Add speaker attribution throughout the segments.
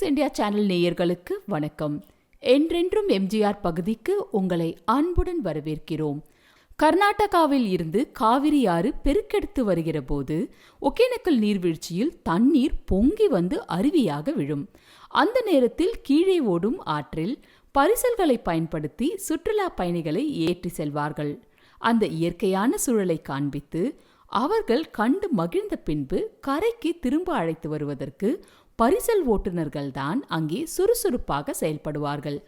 Speaker 1: Six India channel நேயர்களுக்கு வணக்கம். என்றென்றும் எம்ஜிஆர் பகுதிக்கு உங்களை அன்புடன் வரவேற்கிறோம். கர்நாடகாவில் இருந்து காவிரி ஆறு பெருக்கெடுத்து வருகிற போது ஒகேனக்கல் நீர்வீழ்ச்சியில் தண்ணீர் பொங்கி வந்து அருவியாக விழும். அந்த நேரத்தில் கீழே ஓடும் ஆற்றில் பரிசல்களை பயன்படுத்தி சுற்றுலா பயணிகளை ஏற்றி செல்வார்கள். அந்த இயற்கையான சூழலை காண்பித்து அவர்கள் கண்டு மகிழ்ந்த பின்பு கரைக்கு திரும்ப அழைத்து வருவதற்கு பரிசல் ஓட்டுநர்கள்தான் அங்கே சுறுசுறுப்பாக செயல்படுவார்கள்.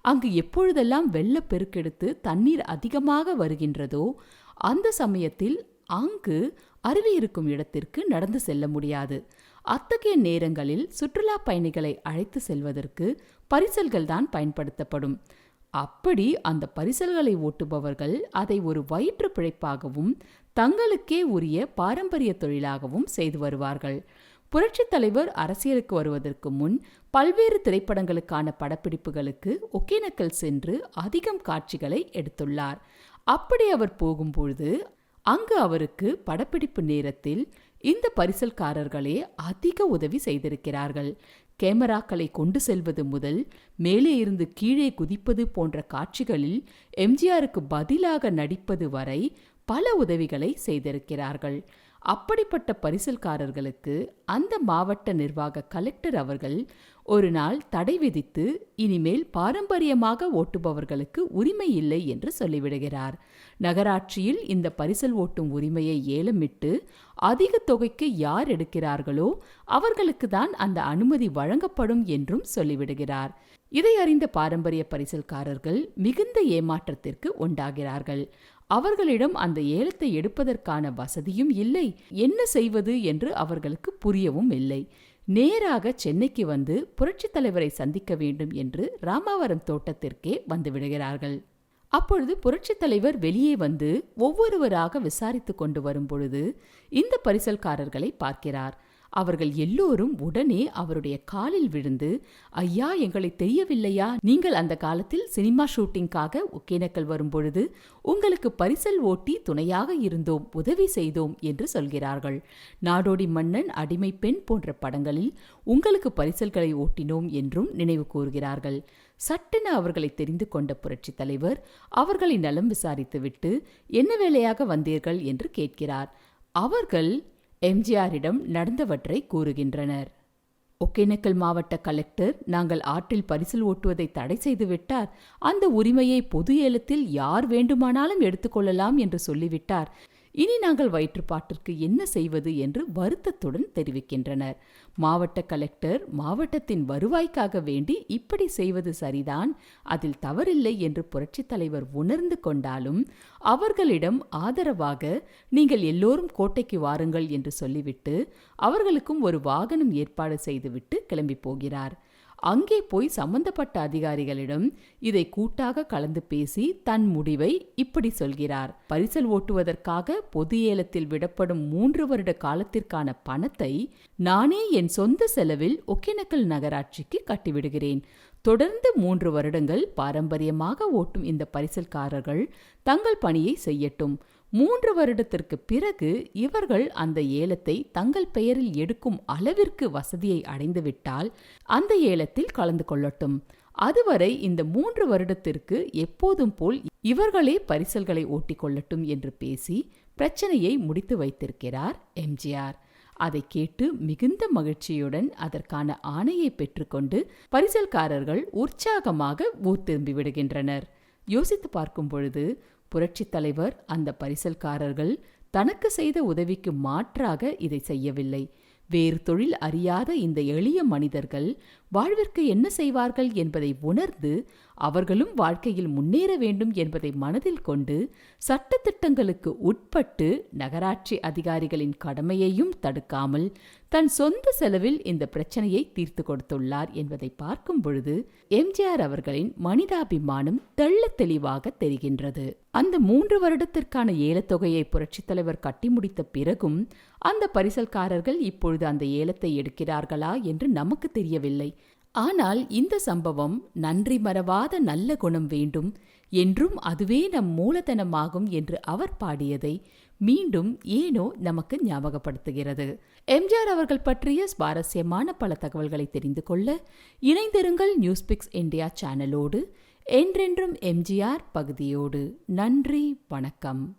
Speaker 1: அங்கு எப்பொழுதெல்லாம் வெள்ளப் பெருக்கெடுத்து தண்ணீர் அதிகமாக வருகின்றதோ அந்த சமயத்தில் அங்கு அருவி இருக்கும் இடத்திற்கு நடந்து செல்ல முடியாது. அத்தகைய நேரங்களில் சுற்றுலா பயணிகளை அழைத்து செல்வதற்கு பரிசல்கள் தான் பயன்படுத்தப்படும். அப்படி அந்த பரிசல்களை ஓட்டுபவர்கள் அதை ஒரு வயிற்று பிழைப்பாகவும் தங்களுக்கே உரிய பாரம்பரிய தொழிலாகவும் செய்து வருவார்கள். புரட்சித் தலைவர் அரசியலுக்கு வருவதற்கு முன் பல்வேறு திரைப்படங்களுக்கான படப்பிடிப்புகளுக்கு ஒகேனக்கல் சென்று அதிகம் காட்சிகளை எடுத்துள்ளார். அப்படி அவர் போகும்பொழுது அங்கு அவருக்கு படப்பிடிப்பு நேரத்தில் இந்த பரிசல்காரர்களே அதிக உதவி செய்திருக்கிறார்கள். கேமராக்களை கொண்டு செல்வது முதல் மேலே இருந்து கீழே குதிப்பது போன்ற காட்சிகளில் எம்ஜிஆருக்கு பதிலாக நடிப்பது வரை பல உதவிகளை செய்திருக்கிறார்கள். அப்படிப்பட்ட பரிசல்காரர்களுக்கு அந்த மாவட்ட நிர்வாக கலெக்டர் அவர்கள் ஒரு நாள் தடை விதித்து இனிமேல் பாரம்பரியமாக ஓட்டுபவர்களுக்கு உரிமை இல்லை என்று சொல்லிவிடுகிறார். நகராட்சியில் இந்த பரிசல் ஓட்டும் உரிமையை ஏலமிட்டு அதிக தொகைக்கு யார் எடுக்கிறார்களோ அவர்களுக்கு தான் அந்த அனுமதி வழங்கப்படும் என்றும் சொல்லிவிடுகிறார். இதை அறிந்த பாரம்பரிய பரிசல்காரர்கள் மிகுந்த ஏமாற்றத்திற்கு உண்டாகிறார்கள். அவர்களிடம் அந்த ஏலத்தை எடுப்பதற்கான வசதியும் இல்லை. என்ன செய்வது என்று அவர்களுக்கு புரியவும் இல்லை. நேராக சென்னைக்கு வந்து புரட்சித் தலைவரை சந்திக்க வேண்டும் என்று ராமாவரம் தோட்டத்திற்கே வந்துவிடுகிறார்கள் அப்பொழுது புரட்சித் தலைவர் வெளியே வந்து ஒவ்வொருவராக விசாரித்து கொண்டு வரும் பொழுது இந்த பரிசல்காரர்களை பார்க்கிறார். அவர்கள் எல்லோரும் உடனே அவருடைய காலில் விழுந்து ஐயா எங்களை தெரியவில்லையா? நீங்கள் அந்த காலத்தில் சினிமா ஷூட்டிங்காக ஒகேனக்கல் வரும்பொழுது உங்களுக்கு பரிசல் ஓட்டி துணையாக இருந்தோம் உதவி செய்தோம் என்று சொல்கிறார்கள். நாடோடி மன்னன் அடிமை பெண் போன்ற படங்களில் உங்களுக்கு பரிசல்களை ஓட்டினோம் என்றும் நினைவு கூறுகிறார்கள். சட்டென அவர்களை தெரிந்து கொண்ட புரட்சி தலைவர் அவர்களை நலம் விசாரித்துவிட்டு என்ன வேலையாக வந்தீர்கள்? என்று கேட்கிறார். அவர்கள் எம்ஜிஆரிடம் நடந்தவற்றை கூறுகின்றனர். ஒகேனக்கல் மாவட்ட கலெக்டர் நாங்கள் ஆற்றில் பரிசில் ஓட்டுவதை தடை செய்து விட்டார். அந்த உரிமையை பொது ஏலத்தில் யார் வேண்டுமானாலும் எடுத்துக்கொள்ளலாம் என்று சொல்லிவிட்டார். இனி நாங்கள் வயிற்றுப்பாட்டிற்கு என்ன செய்வது என்று வருத்தத்துடன் தெரிவிக்கின்றனர். மாவட்ட கலெக்டர் மாவட்டத்தின் வருவாய்க்காக வேண்டி இப்படி செய்வது சரிதான் அதில் தவறில்லை என்று புரட்சித் தலைவர் உணர்ந்து கொண்டாலும் அவர்களிடம் ஆதரவாக நீங்கள் எல்லோரும் கோட்டைக்கு வாருங்கள் என்று சொல்லிவிட்டு அவர்களுக்கும் ஒரு வாகனம் ஏற்பாடு செய்துவிட்டு கிளம்பி போகிறார். அங்கே போய் சம்பந்தப்பட்ட அதிகாரிகளிடம் இதை கூட்டாக கலந்து பேசி தன் முடிவை இப்படி சொல்கிறார். பரிசல் ஓட்டுவதற்காக பொது ஏலத்தில் விடப்படும் மூன்று வருட காலத்திற்கான பணத்தை நானே என் சொந்த செலவில் ஒகேனக்கல் நகராட்சிக்கு கட்டிவிடுகிறேன். தொடர்ந்து மூன்று வருடங்கள் பாரம்பரியமாக ஓட்டும் இந்த பரிசல்காரர்கள் தங்கள் பணியை செய்யட்டும். மூன்று வருடத்திற்கு பிறகு இவர்கள் அந்த ஏலத்தை தங்கள் பெயரில் எடுக்கும் அளவிற்கு வசதியை அடைந்துவிட்டால் அந்த ஏலத்தில் கலந்து கொள்ளட்டும். அதுவரை இந்த மூன்று வருடத்திற்கு எப்போதும் போல் இவர்களே பரிசல்களை ஓட்டிக்கொள்ளட்டும் என்று பேசி பிரச்சனையை முடித்து வைத்திருக்கிறார் எம்ஜிஆர். அதை கேட்டு மிகுந்த மகிழ்ச்சியுடன் அதற்கான ஆணையை பெற்றுக்கொண்டு பரிசல்காரர்கள் உற்சாகமாக ஊர் திரும்பி விடுகின்றனர். யோசித்து பார்க்கும் பொழுது புரட்சித் தலைவர் அந்த பரிசல்காரர்கள் தனக்கு செய்த உதவிக்கு மாற்றாக இதை செய்யவில்லை. வேறு தொழில் அறியாத இந்த எளிய மனிதர்கள் வாழ்விற்கு என்ன செய்வார்கள் என்பதை உணர்ந்து அவர்களும் வாழ்க்கையில் முன்னேற வேண்டும் என்பதை மனதில் கொண்டு சட்டத்திட்டங்களுக்கு உட்பட்டு நகராட்சி அதிகாரிகளின் கடமையையும் தடுக்காமல் தன் சொந்த செலவில் இந்த பிரச்சனையை தீர்த்து கொடுத்துள்ளார் என்பதை பார்க்கும் பொழுது எம்ஜிஆர் அவர்களின் மனிதாபிமானம் தெள்ள தெளிவாக தெரிகின்றது. அந்த மூன்று வருடத்திற்கான ஏலத்தொகையை புரட்சித் தலைவர் கட்டி முடித்த பிறகும் அந்த பரிசல்காரர்கள் இப்பொழுது அந்த ஏலத்தை எடுக்கிறார்களா என்று நமக்கு தெரியவில்லை. ஆனால் இந்த சம்பவம் நன்றி மறவாத நல்ல குணம் வேண்டும் என்றும் அதுவே நம் மூலதனமாகும் என்று அவர் பாடியதை மீண்டும் ஏனோ நமக்கு ஞாபகப்படுத்துகிறது. எம்ஜிஆர் அவர்கள் பற்றிய சுவாரஸ்யமான பல தகவல்களை தெரிந்து கொள்ள இணைந்திருங்கள் நியூஸ்பிக்ஸ் இந்தியா சேனலோடு. என்றென்றும் எம்ஜிஆர் பகுதியோடு. நன்றி வணக்கம்.